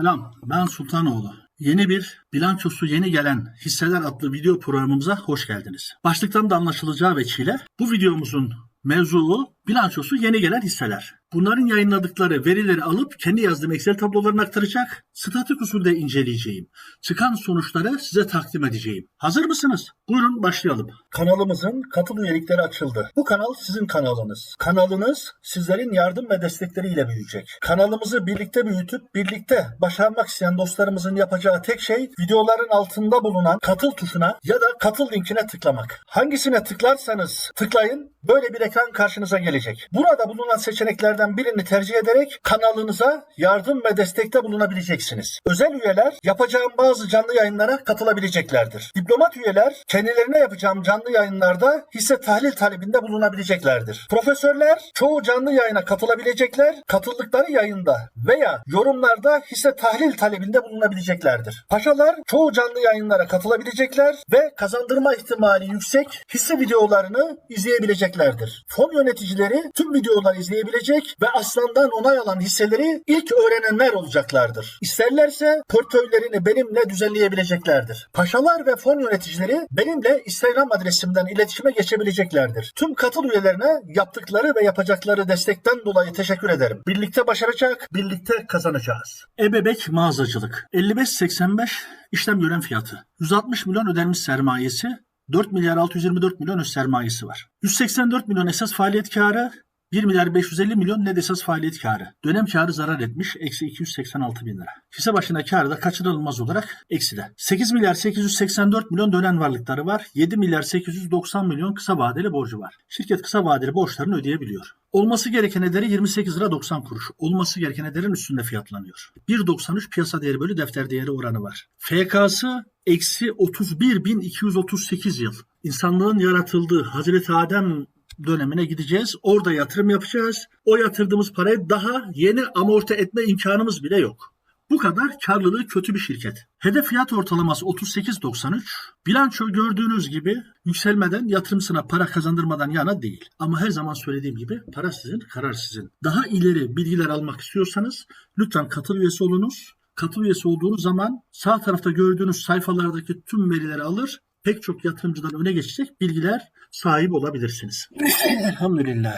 Selam, ben Sultanoğlu. Yeni bir bilançosu yeni gelen hisseler adlı video programımıza hoş geldiniz. Başlıktan da anlaşılacağı veçile bu videomuzun mevzuu bilançosu yeni gelen hisseler. Bunların yayınladıkları verileri alıp kendi yazdığım Excel tablolarına aktaracak, statik usulde inceleyeceğim. Çıkan sonuçları size takdim edeceğim. Hazır mısınız? Buyurun başlayalım. Kanalımızın katıl üyelikleri açıldı. Bu kanal sizin kanalınız. Kanalınız sizlerin yardım ve destekleriyle büyüyecek. Kanalımızı birlikte büyütüp birlikte başarmak isteyen dostlarımızın yapacağı tek şey videoların altında bulunan katıl tuşuna ya da katıl linkine tıklamak. Hangisine tıklarsanız tıklayın böyle bir ekran karşınıza gelecek. Burada bulunan seçeneklerden birini tercih ederek kanalınıza yardım ve destekte bulunabileceksiniz. Özel üyeler yapacağım bazı canlı yayınlara katılabileceklerdir. Diplomat üyeler kendilerine yapacağım canlı yayınlarda hisse tahlil talebinde bulunabileceklerdir. Profesörler çoğu canlı yayına katılabilecekler, katıldıkları yayında veya yorumlarda hisse tahlil talebinde bulunabileceklerdir. Paşalar çoğu canlı yayınlara katılabilecekler ve kazandırma ihtimali yüksek hisse videolarını izleyebileceklerdir. Fon yöneticileri tüm videoları izleyebilecek ve aslandan onay alan hisseleri ilk öğrenenler olacaklardır. İsterlerse portföylerini benimle düzenleyebileceklerdir. Paşalar ve fon yöneticileri benimle Instagram adresimden iletişime geçebileceklerdir. Tüm katıl üyelerine yaptıkları ve yapacakları destekten dolayı teşekkür ederim. Birlikte başaracak, birlikte kazanacağız. Ebebek mağazacılık 55.85 işlem gören fiyatı. 160 milyon ödenmiş sermayesi, 4 milyar 624 milyon öz sermayesi var. 184 milyon esas faaliyet karı, 1 milyar 550 milyon net esas faaliyet karı. Dönem karı zarar etmiş. Eksi 286 bin lira. Hisse başına karı da kaçınılmaz olarak ekside. 8 milyar 884 milyon dönen varlıkları var. 7 milyar 890 milyon kısa vadeli borcu var. Şirket kısa vadeli borçlarını ödeyebiliyor. Olması gereken ederi 28 lira 90 kuruş. Olması gereken ederin üstünde fiyatlanıyor. 1.93 piyasa değeri bölü defter değeri oranı var. FK'sı eksi 31.238 yıl. İnsanlığın yaratıldığı Hazreti Adem dönemine gideceğiz. Orada yatırım yapacağız. O yatırdığımız parayı daha yeni amorti etme imkanımız bile yok. Bu kadar karlılığı kötü bir şirket. Hedef fiyat ortalaması 38.93. Bilanço gördüğünüz gibi yükselmeden yatırımsına para kazandırmadan yana değil. Ama her zaman söylediğim gibi para sizin, karar sizin. Daha ileri bilgiler almak istiyorsanız lütfen katıl üyesi olunuz. Katıl üyesi olduğunuz zaman sağ tarafta gördüğünüz sayfalardaki tüm verileri alır pek çok yatırımcıdan öne geçecek bilgiler sahip olabilirsiniz. Elhamdülillah.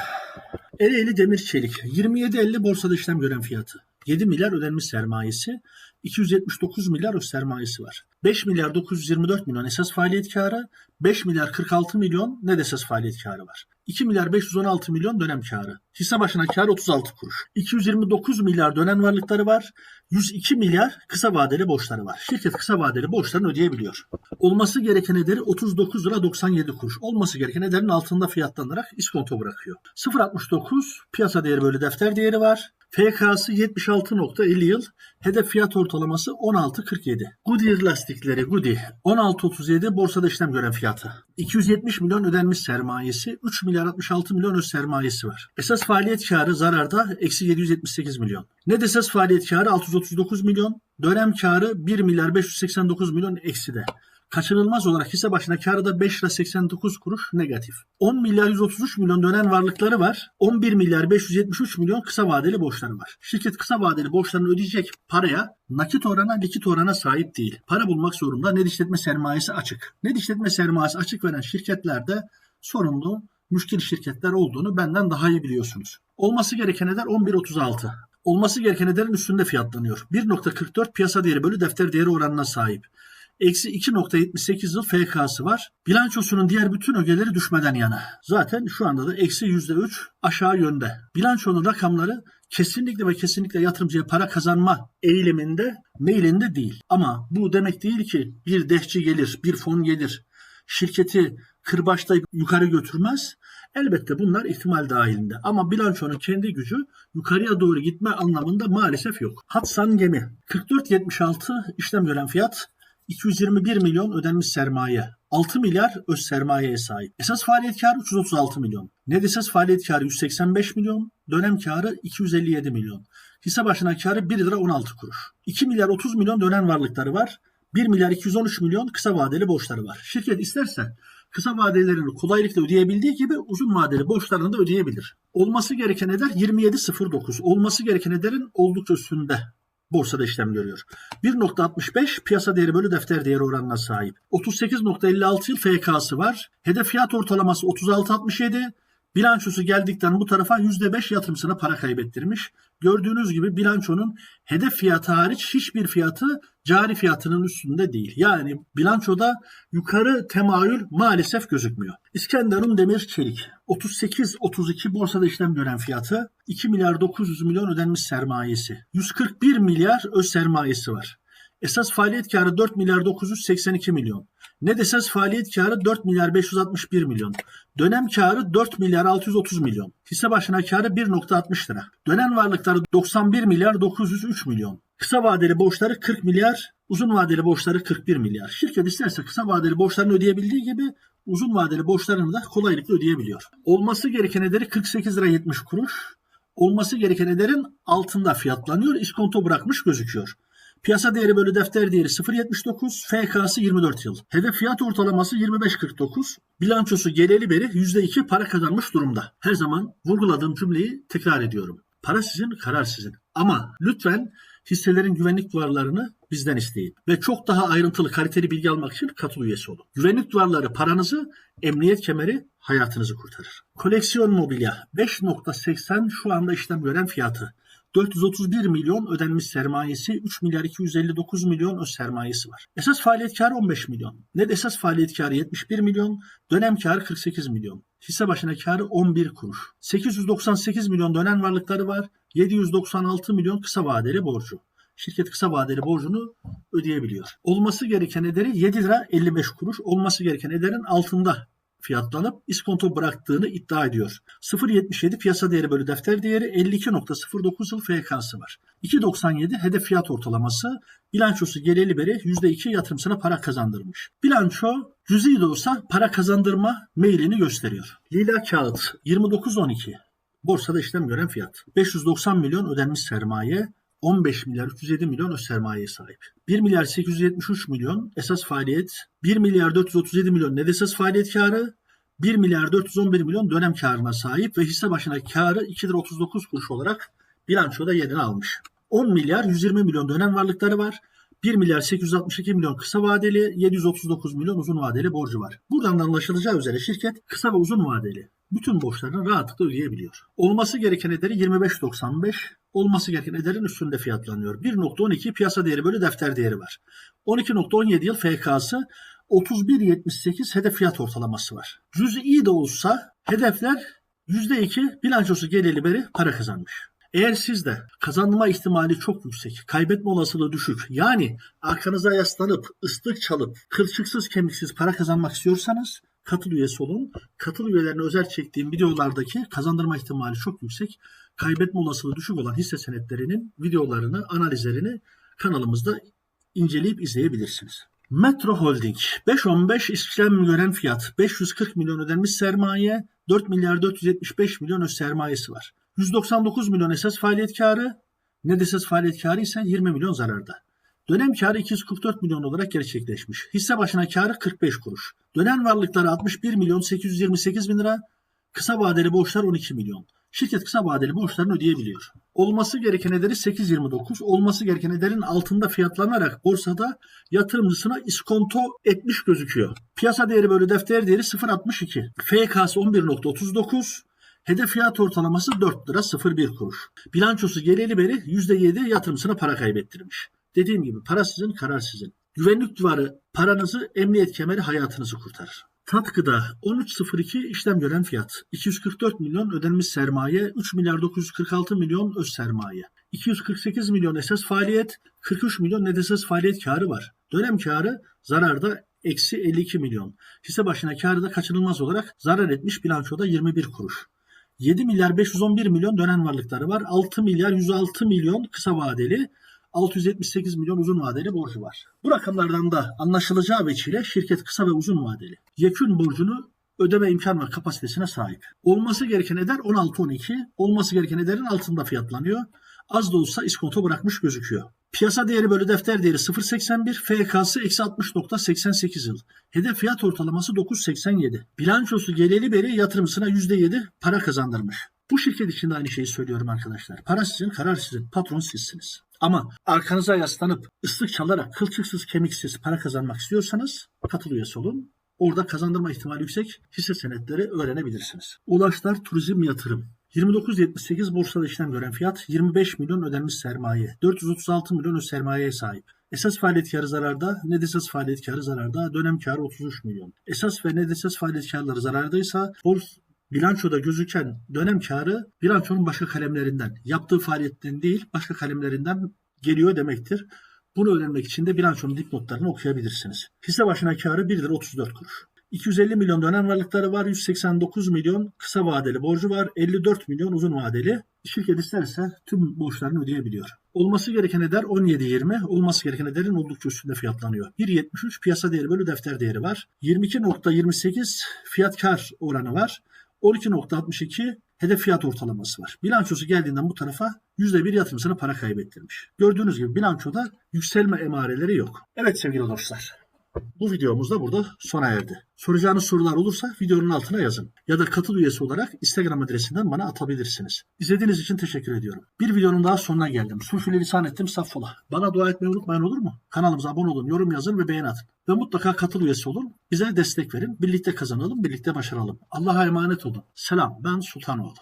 Ereğli Demir Çelik 27.50 borsada işlem gören fiyatı. 7 milyar ödenmiş sermayesi, 279 milyar öz sermayesi var. 5 milyar 924 milyon esas faaliyet karı, 5 milyar 46 milyon net esas faaliyet karı var. 2 milyar 516 milyon dönem karı. Hisse başına kar 36 kuruş. 229 milyar dönen varlıkları var. 102 milyar kısa vadeli borçları var. Şirket kısa vadeli borçlarını ödeyebiliyor. Olması gereken ederi 39 lira 97 kuruş. Olması gereken ederin altında fiyatlanarak iskonto bırakıyor. 0.69 piyasa değeri bölü defter değeri var. FK'sı 76.50 yıl. Hedef fiyat ortalaması 16.47. Goodyear lastikleri Goody 16.37 borsada işlem gören fiyatı. 270 milyon ödenmiş sermayesi, 3 milyar 66 milyon öz sermayesi var. Esas faaliyet karı zararda eksi 778 milyon. Net esas faaliyet karı 639 milyon. Dönem karı 1 milyar 589 milyon ekside. Kaçınılmaz olarak hisse başına karı da 5 lira 89 kuruş negatif. 10 milyar 133 milyon dönen varlıkları var. 11 milyar 573 milyon kısa vadeli borçları var. Şirket kısa vadeli borçlarını ödeyecek paraya nakit orana likit orana sahip değil. Para bulmak zorunda net işletme sermayesi açık. Net işletme sermayesi açık veren şirketlerde sorumlu müşkil şirketler olduğunu benden daha iyi biliyorsunuz. Olması gereken eder 11.36. Olması gereken ederin üstünde fiyatlanıyor. 1.44 piyasa değeri bölü defter değeri oranına sahip. Eksi 2.78 yıl FK'sı var. Bilançosunun diğer bütün ögeleri düşmeden yana. Zaten şu anda da eksi %3 aşağı yönde. Bilançonun rakamları kesinlikle ve kesinlikle yatırımcıya para kazanma eğiliminde, meylinde değil. Ama bu demek değil ki bir dehçi gelir, bir fon gelir, şirketi kırbaçlayıp yukarı götürmez. Elbette bunlar ihtimal dahilinde. Ama bilançonun kendi gücü yukarıya doğru gitme anlamında maalesef yok. Hatsan Gemi 44.76 işlem gören fiyat 221 milyon ödenmiş sermaye. 6 milyar öz sermayeye sahip. Esas faaliyet karı 336 milyon. Net esas faaliyet karı 185 milyon. Dönem karı 257 milyon. Hisse başına karı 1 lira 16 kuruş. 2 milyar 30 milyon dönen varlıkları var. 1 milyar 213 milyon kısa vadeli borçları var. Şirket isterse kısa vadelerini kolaylıkla ödeyebildiği gibi uzun vadeli borçlarını da ödeyebilir. Olması gereken eder 27.09. Olması gereken ederin oldukça üstünde borsada işlem görüyor. 1.65 piyasa değeri bölü defter değeri oranına sahip. 38.56 yıl FK'sı var. Hedef fiyat ortalaması 36.67. Bilançosu geldikten bu tarafa %5 yatırımcısına para kaybettirmiş. Gördüğünüz gibi bilançonun hedef fiyatı hariç hiçbir fiyatı cari fiyatının üstünde değil. Yani bilançoda yukarı temayül maalesef gözükmüyor. İskenderun Demir Çelik 38-32 borsada işlem gören fiyatı 2 milyar 900 milyon ödenmiş sermayesi. 141 milyar öz sermayesi var. Esas faaliyet karı 4 milyar 982 milyon. Net esas faaliyet karı 4 milyar 561 milyon. Dönem karı 4 milyar 630 milyon. Hisse başına karı 1.60 lira. Dönen varlıkları 91 milyar 903 milyon. Kısa vadeli borçları 40 milyar, uzun vadeli borçları 41 milyar. Şirket isterse kısa vadeli borçlarını ödeyebildiği gibi uzun vadeli borçlarını da kolaylıkla ödeyebiliyor. Olması gereken ederi 48 lira 70 kuruş. Olması gereken ederin altında fiyatlanıyor. İskonto bırakmış gözüküyor. Piyasa değeri bölü defter değeri 0.79, FK'sı 24 yıl. Hedef fiyat ortalaması 25.49. Bilançosu geleli beri %2 para kazanmış durumda. Her zaman vurguladığım cümleyi tekrar ediyorum. Para sizin, karar sizin. Ama lütfen hisselerin güvenlik duvarlarını bizden isteyin. Ve çok daha ayrıntılı kaliteli bilgi almak için katıl üyesi olun. Güvenlik duvarları paranızı, emniyet kemeri hayatınızı kurtarır. Koleksiyon mobilya 5.80 şu anda işlem gören fiyatı. 431 milyon ödenmiş sermayesi, 3 milyar 259 milyon öz sermayesi var. Esas faaliyet karı 15 milyon. Net esas faaliyet karı 71 milyon, dönem karı 48 milyon. Hisse başına karı 11 kuruş. 898 milyon dönen varlıkları var, 796 milyon kısa vadeli borcu. Şirket kısa vadeli borcunu ödeyebiliyor. Olması gereken ederi 7 lira 55 kuruş, olması gereken ederin altında fiyatlanıp iskonto bıraktığını iddia ediyor. 0.77 piyasa değeri bölü defter değeri 52.09 yıl FK'sı var. 2.97 hedef fiyat ortalaması bilançosu geleli beri %2 yatırımcısına para kazandırmış. Bilanço cüzi de olsa para kazandırma mailini gösteriyor. Lila kağıt 29.12 borsada işlem gören fiyat. 590 milyon ödenmiş sermaye, 15 milyar 307 milyon öz sermayeye sahip. 1 milyar 873 milyon esas faaliyet, 1 milyar 437 milyon net esas faaliyet karı, 1 milyar 411 milyon dönem karına sahip ve hisse başına karı 2 lira 39 kuruş olarak bilançoda yerini almış. 10 milyar 120 milyon dönem varlıkları var. 1 milyar 862 milyon kısa vadeli, 739 milyon uzun vadeli borcu var. Buradan da anlaşılacağı üzere şirket kısa ve uzun vadeli bütün borçlarını rahatlıkla ödeyebiliyor. Olması gereken ederi 25.95, olması gereken ederin üstünde fiyatlanıyor. 1.12 piyasa değeri bölü defter değeri var. 12.17 yıl FK'sı 31.78 hedef fiyat ortalaması var. Cüz'i de olsa hedefler %2 bilançosu geleli beri para kazanmış. Eğer sizde kazanma ihtimali çok yüksek, kaybetme olasılığı düşük, yani arkanıza yaslanıp, ıslık çalıp, kılçıksız kemiksiz para kazanmak istiyorsanız katıl üyesi olun. Katıl üyelerine özel çektiğim videolardaki kazandırma ihtimali çok yüksek, kaybetme olasılığı düşük olan hisse senetlerinin videolarını, analizlerini kanalımızda inceleyip izleyebilirsiniz. Metro Holding 5.15 işlem gören fiyat 540 milyon ödenmiş sermaye 4 milyar 475 milyon öz sermayesi var. 199 milyon esas faaliyet karı net esas faaliyet karı ise 20 milyon zararda. Dönem karı 244 milyon olarak gerçekleşmiş. Hisse başına karı 45 kuruş. Dönen varlıkları 61 milyon 828 bin lira. Kısa vadeli borçlar 12 milyon. Şirket kısa vadeli borçlarını ödeyebiliyor. Olması gereken ederi 8.29, olması gereken ederin altında fiyatlanarak borsada yatırımcısına iskonto etmiş gözüküyor. Piyasa değeri bölü defter değeri 0.62. FK'sı 11.39. Hedef fiyat ortalaması 4 lira 01 kuruş. Bilançosu geleli beri %7 yatırımcısına para kaybettirmiş. Dediğim gibi para sizin, karar sizin. Güvenlik duvarı paranızı, emniyet kemeri hayatınızı kurtarır. Tatkıda 13.02 işlem gören fiyat. 244 milyon ödenmiş sermaye, 3 milyar 946 milyon öz sermaye. 248 milyon esas faaliyet, 43 milyon net faaliyet karı var. Dönem karı zararda eksi 52 milyon. Hisse başına karı da kaçınılmaz olarak zarar etmiş bilançoda 21 kuruş. 7 milyar 511 milyon dönen varlıkları var. 6 milyar 106 milyon kısa vadeli, 678 milyon uzun vadeli borcu var. Bu rakamlardan da anlaşılacağı veçile şirket kısa ve uzun vadeli. Yekün borcunu ödeme imkan ve kapasitesine sahip. Olması gereken eder 16-12, olması gereken ederin altında fiyatlanıyor. Az da olsa iskonto bırakmış gözüküyor. Piyasa değeri bölü defter değeri 0.81, FK'sı eksi 60.88 yıl. Hedef fiyat ortalaması 9.87. Bilançosu geleli beri yatırımcısına %7 para kazandırmış. Bu şirket için de aynı şeyi söylüyorum arkadaşlar. Para sizin, karar sizin, patron sizsiniz. Ama arkanıza yaslanıp ıslık çalarak kılçıksız kemiksiz para kazanmak istiyorsanız katıl üyesi olun. Orada kazandırma ihtimali yüksek hisse senetleri öğrenebilirsiniz. Ulaşlar Turizm Yatırım 29.78 borsada işlem gören fiyat 25 milyon ödenmiş sermaye. 436 milyon sermayeye sahip. Esas faaliyet karı zararda, net esas faaliyet karı zararda, dönem karı 33 milyon. Esas ve net esas faaliyet karları zarardaysa bors bilançoda gözüken dönem karı bilançonun başka kalemlerinden, yaptığı faaliyetten değil başka kalemlerinden geliyor demektir. Bunu öğrenmek için de bilançonun dipnotlarını okuyabilirsiniz. Hisse başına karı 1 lira 34 kuruş. 250 milyon dönem varlıkları var, 189 milyon kısa vadeli borcu var, 54 milyon uzun vadeli. Şirket isterse tüm borçlarını ödeyebiliyor. Olması gereken eder 17.20, olması gereken ederin oldukça üstünde fiyatlanıyor. 1.73 piyasa değeri bölü defter değeri var. 22.28 fiyat kar oranı var. 12.62 hedef fiyat ortalaması var. Bilançosu geldiğinden bu tarafa %1 yatırımcısına para kaybettirmiş. Gördüğünüz gibi bilançoda yükselme emareleri yok. Evet sevgili dostlar. Bu videomuz da burada sona erdi. Soracağınız sorular olursa videonun altına yazın. Ya da katıl üyesi olarak Instagram adresinden bana atabilirsiniz. İzlediğiniz için teşekkür ediyorum. Bir videonun daha sonuna geldim. Sürçülü lisan ettim saffola. Bana dua etmeyi unutmayın olur mu? Kanalımıza abone olun, yorum yazın ve beğen atın. Ve mutlaka katıl üyesi olun. Bize destek verin. Birlikte kazanalım, birlikte başaralım. Allah'a emanet olun. Selam ben Sultanoğlu.